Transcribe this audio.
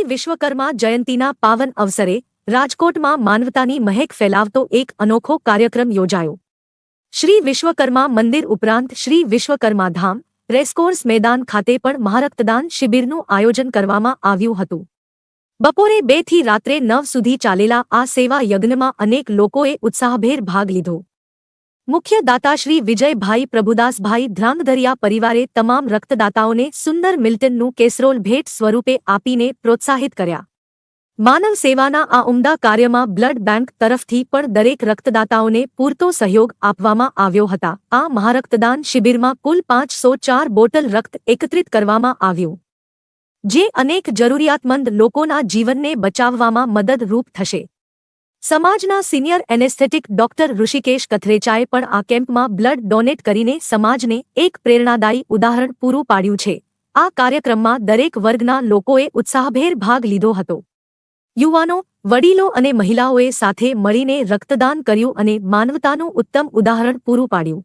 શ્રી વિશ્વકર્મા જયંતીના પાવન અવસરે રાજકોટમાં માનવતાની મહેક ફેલાવતો એક અનોખો કાર્યક્રમ યોજાયો. શ્રી વિશ્વકર્મા મંદિર ઉપરાંત શ્રી વિશ્વકર્મા ધામ, રેસકોર્સ મેદાન ખાતે પણ મહારક્તદાન શિબિરનું આયોજન કરવામાં આવ્યું હતું. બપોરે બેથી રાત્રે નવ સુધી ચાલેલા આ સેવા યજ્ઞમાં અનેક લોકોએ ઉત્સાહભેર ભાગ લીધો. મુખ્ય દાતા શ્રી વિજયભાઈ પ્રભુદાસભાઈ ધ્રાંગધરિયા પરિવારે તમામ રક્તદાતાઓને સુંદર મિલ્ટનનું કેસરોલ ભેટ સ્વરૂપે આપીને પ્રોત્સાહિત કર્યા. માનવ સેવાના આ ઉમદા કાર્યમાં બ્લડ બેંક તરફથી પણ દરેક રક્તદાતાઓને પૂરતો સહયોગ આપવામાં આવ્યો હતા. આ મહારક્તદાન શિબિરમાં કુલ પાંચસો ચાર બોટલ રક્ત એકત્રિત કરવામાં આવ્યું. જે અનેક જરૂરિયાતમંદ લોકોના જીવનને બચાવવામાં મદદરૂપ થશે. સમાજના સિનિયર એનેસ્થેટિક ડોક્ટર ઋષિકેશ કથરેચાએ પણ આ કેમ્પમાં બ્લડ ડોનેટ કરીને સમાજને એક પ્રેરણાદાયી ઉદાહરણ પૂરું પાડ્યું છે. આ કાર્યક્રમમાં દરેક વર્ગના લોકોએ ઉત્સાહભેર ભાગ લીધો હતો. યુવાનો, વડીલો અને મહિલાઓએ સાથે મળીને રક્તદાન કર્યું અને માનવતાનું ઉત્તમ ઉદાહરણ પૂરું પાડ્યું.